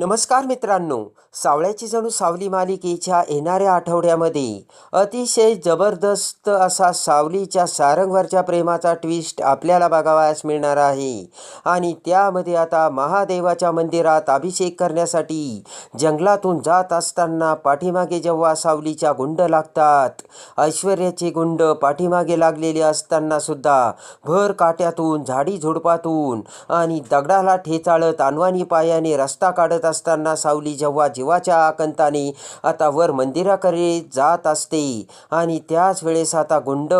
नमस्कार मित्रांनो सावळ्याची जणू सावली मालिकेच्या येणाऱ्या आठवड्यामध्ये अतिशय जबरदस्त असा सावलीच्या सारंगवरच्या प्रेमाचा ट्विस्ट आपल्याला बघावयास मिळणार आहे. आणि त्यामध्ये आता महादेवाच्या मंदिरात अभिषेक करण्यासाठी जंगलातून जात असताना पाठीमागे जेव्हा सावलीच्या गुंड लागतात ऐश्वर्याचे गुंड पाठीमागे लागलेले असताना सुद्धा भर काट्यातून झाडी झुडपातून आणि दगडाला ठेचाळत अनवानी पायाने रस्ता काढत असताना सावली जेव्हा जीवाच्या आकंताने आता वर मंदिराकडे जात असते आणि त्याच वेळेस आता गुंड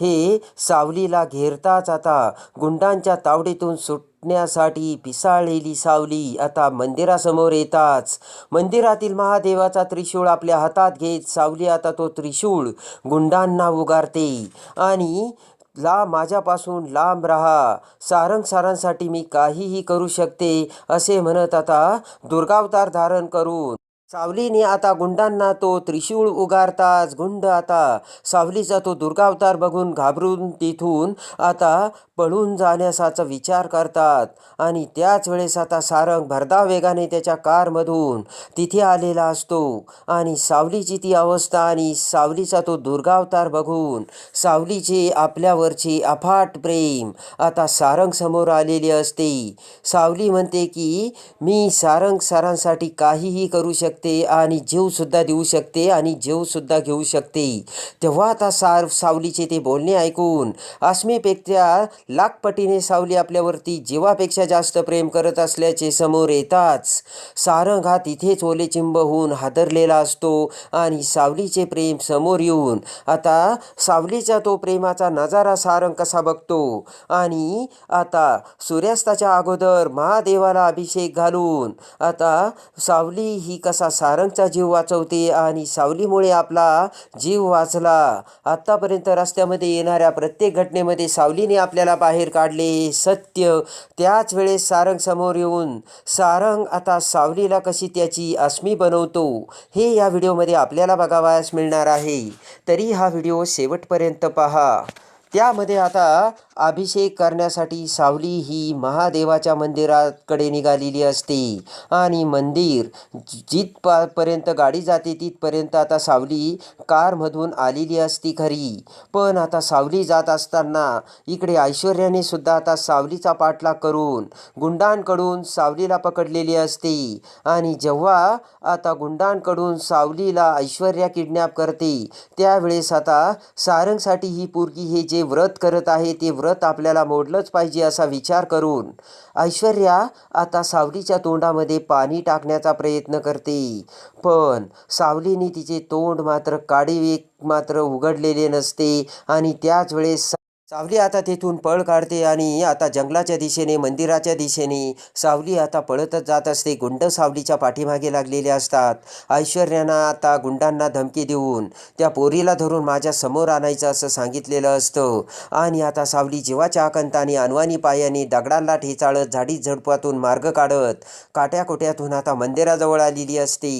हे सावलीला घेरताच आता गुंडांच्या तावडीतून सुटण्यासाठी पिसाळलेली सावली आता मंदिरासमोर येताच. मंदिरातील महादेवाचा त्रिशूळ आपल्या हातात घेत सावली आता तो त्रिशूळ गुंडांना उगारते आणि ला माझ्यापासून लांब राहा. सारंग सारांसाठी मी काहीही करू शकते असे म्हणत आता दुर्गावतार धारण करून सावलीने आता गुंडांना तो त्रिशूळ उगारताच गुंड आता सावलीचा तो दुर्गावतार बघून घाबरून तिथून आता पळून जाण्याचा विचार करतात. आणि त्याच वेळेस आता सारंग भरधाव वेगाने त्याच्या कारमधून तिथे आलेला असतो. आणि सावलीची ती अवस्था आणि सावलीचा तो दुर्गावतार बघून सावलीचे आपल्यावरचे अफाट प्रेम आता सारंग समोर आलेले असते. सावली म्हणते की मी सारंग सरांसाठी काहीही करू शकते आणि जीवसुद्धा देऊ शकते आणि जीवसुद्धा घेऊ शकते. तेव्हा आता सार सावलीचे ते बोलणे ऐकून अस्मीपेक्षा लाखपटीने सावली आपल्यावरती जीवापेक्षा जास्त प्रेम करत असल्याचे समोर येताच सारंग हा तिथेच ओलेचिंब होऊन हादरलेला असतो आणि सावलीचे प्रेम समोर येऊन आता सावलीचा तो प्रेमाचा नजारा सारंग कसा बघतो आणि आता सूर्यास्ताच्या अगोदर महादेवाला अभिषेक घालून आता सावली ही कसा सारंगचा जीव वाचवते आणि सावलीमुळे आपला जीव वाचला. आत्तापर्यंत रस्त्यामध्ये येणाऱ्या प्रत्येक घटनेमध्ये सावलीने आपल्याला बाहेर काढले सत्य. त्याच वेळेस सारंग समोर येऊन सारंग आता सावलीला कशी त्याची अस्मी बनवतो? हे या व्हिडिओमध्ये आपल्याला बघावयास मिळणार आहे. तरी हा व्हिडिओ शेवटपर्यंत पहा. त्यामध्ये आता अभिषेक करण्यासाठी सावली ही महादेवाच्या मंदिराकडे निघालेली असते. आणि मंदिर जिथपर्यंत गाडी जाते तिथपर्यंत आता सावली कारमधून आलेली असती खरी. पण आता सावली जात असताना इकडे ऐश्वर्याने सुद्धा आता सावलीचा पाठलाग करून गुंडांकडून सावलीला पकडलेली असते. आणि जेव्हा आता गुंडांकडून सावलीला ऐश्वर्या किडनॅप करते त्यावेळेस आता सारंगसाठी ही पोरगी हे जे व्रत करत आहे ते व्रत आपल्याला मोडलंच पाहिजे असा विचार करून ऐश्वर्या आता सावलीच्या तोंडामध्ये पाणी टाकण्याचा प्रयत्न करते. पण सावलीने तिचे तोंड मात्र काडी मात्र उघडलेले नसते आणि त्याच वेळेस सावली आता तेथून पळ काढते आणि आता जंगलाच्या दिशेने मंदिराच्या दिशेने. सावली आता पळतच जात असते. गुंड सावलीच्या पाठीमागे लागलेले असतात. ऐश्वर्यानं आता गुंडांना धमकी देऊन त्या पोरीला धरून माझ्यासमोर आणायचं असं सांगितलेलं असतं. आणि आता सावली जीवाच्या आकंताने अनवानी पायाने दगडांना ठेचाळत झाडी झडपातून मार्ग काढत काट्याकोट्यातून आता मंदिराजवळ आलेली असते.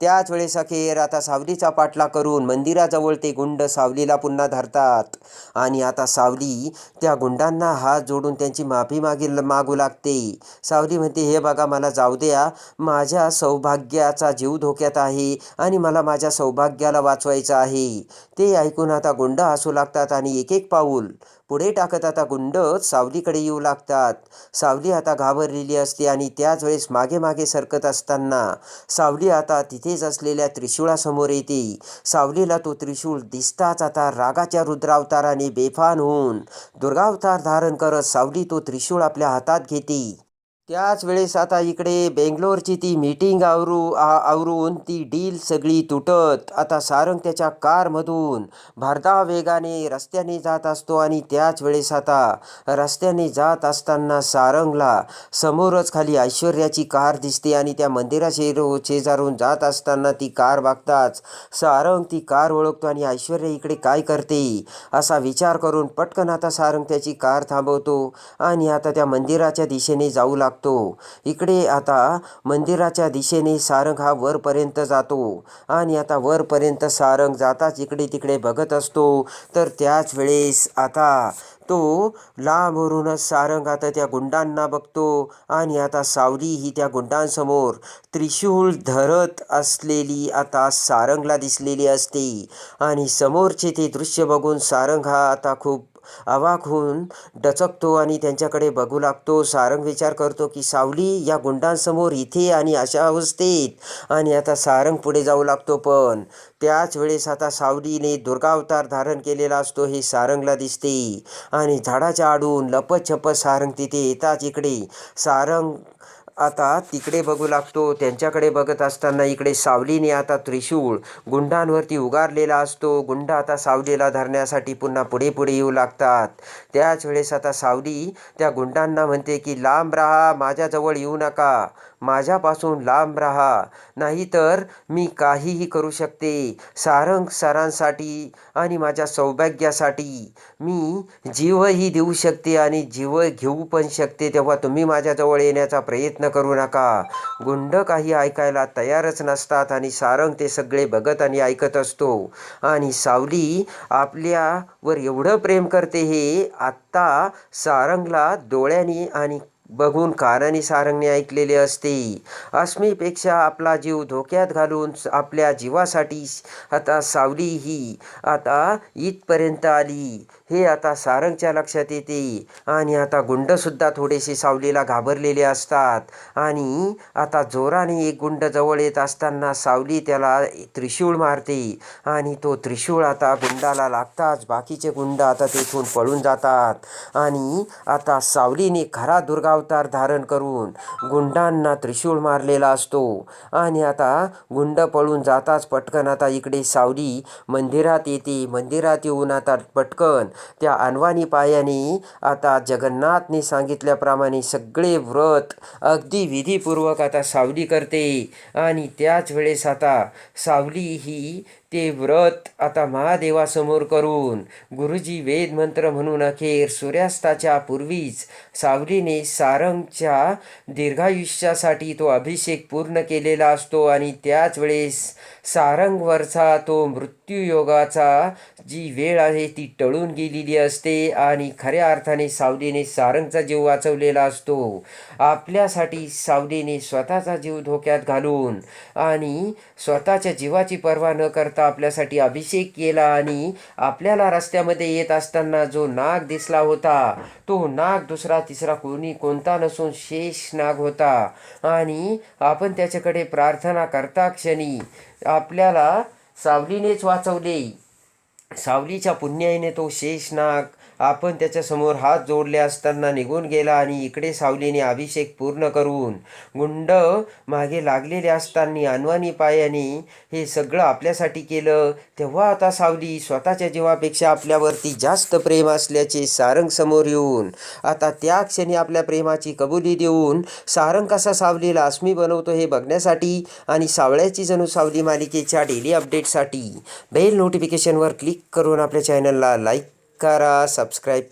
त्याच वेळेस अखेर आता सावलीचा पाठला करून मंदिराजवळ ते गुंड सावलीला पुन्हा धरतात. आणि आता सावली. त्या गुंडांना हात जोडून त्यांची माफी मागील मागू लागते. सावली म्हणते हे बघा मला जाऊ द्या. माझ्या सौभाग्याचा जीव धोक्यात आहे आणि मला माझ्या सौभाग्याला वाचवायचं आहे. ते ऐकून आता गुंड हसू लागतात आणि एक एक पाऊल पुढे टाकत आता गुंड सावलीकडे येऊ लागतात. सावली आता घाबरलेली असते आणि त्याच वेळेस मागे मागे सरकत असताना सावली आता तिथेच असलेल्या त्रिशूळासमोर येते. सावलीला तो त्रिशूळ दिसताच आता रागाच्या रुद्रावताराने बेफान होऊन दुर्गावतार धारण करत सावली तो त्रिशूळ आपल्या हातात घेते. त्याच वेळेस आता इकडे बेंगलोरची ती मीटिंग आवरू आ- आवरून ती डील सगळी तुटत. आता सारंग त्याच्या कारमधून भरधा वेगाने रस्त्याने जात असतो आणि त्याच वेळेस आता रस्त्याने जात असताना सारंगला समोरच खाली ऐश्वर्याची कार दिसते आणि त्या मंदिरा शेरो शेजारून जात असताना ती कार बघताच सारंग ती कार ओळखतो आणि ऐश्वर्या इकडे काय करते? असा विचार करून पटकन आता सारंग त्याची कार थांबवतो आणि आता त्या मंदिराच्या दिशेने जाऊ लागतो. इकडे आता मंदिराच्या दिशेने सारंग हा वरपर्यंत जातो. आणि आता वरपर्यंत सारंग जाताच इकडे तिकडे बघत असतो. तर त्याच वेळेस आता तो लांबवरूनच सारंग आता त्या गुंडांना बघतो. आणि आता सावली ही त्या गुंडांसमोर त्रिशूळ धरत असलेली आता सारंगला दिसलेली असते. आणि समोरचे ते दृश्य बघून सारंग हा आता खूप अवाक होऊन डचकतो आणि त्यांच्याकडे बघू लागतो. सारंग विचार करतो की सावली या गुंडांसमोर इथे आणि अशा अवस्थेत. आणि आता सारंग पुढे जाऊ लागतो पण त्याच वेळेस आता सावलीने दुर्गावतार धारण केलेला असतो हे सारंगला दिसते. आणि झाडाच्या आडून लपत छपत सारंग तिथे येताच इकडे. सारंग आता तिकडे बघू लागतो. त्यांच्याकडे बघत असताना इकडे सावलीने आता त्रिशूळ गुंडांवरती उगारलेला असतो. गुंड आता सावलीला धरण्यासाठी पुन्हा पुढे पुढे येऊ लागतात. त्याच वेळेस आता सावली त्या गुंडांना म्हणते की लांब राहा माझ्याजवळ येऊ नका. माझ्यापासून लांब राहा. नाहीतर मी काहीही करू शकते. सारंग सरांसाठी आणि माझ्या सौभाग्यासाठी मी जीवही देऊ शकते आणि जीव घेऊ पण शकते तेव्हा तुम्ही माझ्याजवळ येण्याचा प्रयत्न करू नका. गुंड काही ऐकायला तयारच नसतात आणि सारंग ते सगळे बघत आणि ऐकत असतो. आणि सावली आपल्यावर एवढं प्रेम करते हे आत्ता सारंगला डोळ्यांनी आणि बघून कानाने सारंगने ऐकलेले असते अस्मीपेक्षा आपला जीव धोक्यात घालून आपल्या जीवासाठी आता सावली ही आता इथपर्यंत आली हे आता सारंगच्या लक्षात येते. आणि आता गुंडसुद्धा थोडेसे सावलीला घाबरलेले असतात. आणि आता जोराने एक गुंड जवळ येत असताना सावली त्याला त्रिशूळ मारते. आणि तो त्रिशूळ आता गुंडाला लागताच बाकीचे गुंड आता तेथून पळून जातात. आणि आता सावलीने खरा अवतार धारण करून गुंडांना त्रिशूळ मारलेला असतो. आणि आता गुंड पळून जाताच पटकन आता इकडे सावली मंदिरात येते. मंदिरात येऊन आता पटकन त्या अनवाणी पायाने आता जगन्नाथने सांगितल्याप्रमाणे सगळे व्रत अगदी विधीपूर्वक आता सावली करते. आणि त्याच वेळेस आता सावली ही ते व्रत आता महादेवासमोर करून गुरुजी वेद मंत्र म्हणून अखेर सूर्यास्ताच्या पूर्वीच सावलीने सारंगच्या दीर्घायुष्यासाठी तो अभिषेक पूर्ण केलेला असतो आणि त्याच वेळेस सारंगवरचा तो मृत्यूयोगाचा जी वेळ आहे ती टळून गेलेली असते आणि खऱ्या अर्थाने सावलीने सारंगचा जीव वाचवलेला असतो. आपल्यासाठी सावलीने स्वतःचा जीव धोक्यात घालून आणि स्वतःच्या जीवाची पर्वा न करता आपल्यासाठी अभिषेक केला आणि आपल्याला रस्त्यामध्ये येत असताना जो नाग दिसला होता तो नाग दुसरा तिसरा कोणी कोणता नसून शेष नाग होता. आणि आपण त्याच्याकडे प्रार्थना करता क्षणी आपल्याला सावलीनेच वाचवले. सावलीच्या पुण्याईने तो शेषनाग आपण त्याच्यासमोर हात जोडले असताना निघून गेला आणि इकडे सावलीने अभिषेक पूर्ण करून गुंड मागे लागलेले असताना अनवानी पायाने हे सगळं आपल्यासाठी केलं. तेव्हा आता सावली स्वतःच्या जीवापेक्षा आपल्यावरती जास्त प्रेम असल्याचे सारंग समोर येऊन आता त्या क्षणी आपल्या प्रेमाची कबुली देऊन सारंग कसा सावलीला अस्मी बनवतो हे बघण्यासाठी आणि सावळ्याची जणू सावली मालिकेच्या डेली अपडेटसाठी बेल नोटिफिकेशनवर क्लिक करून आपल्या चॅनलला लाईक करा सबस्क्राईब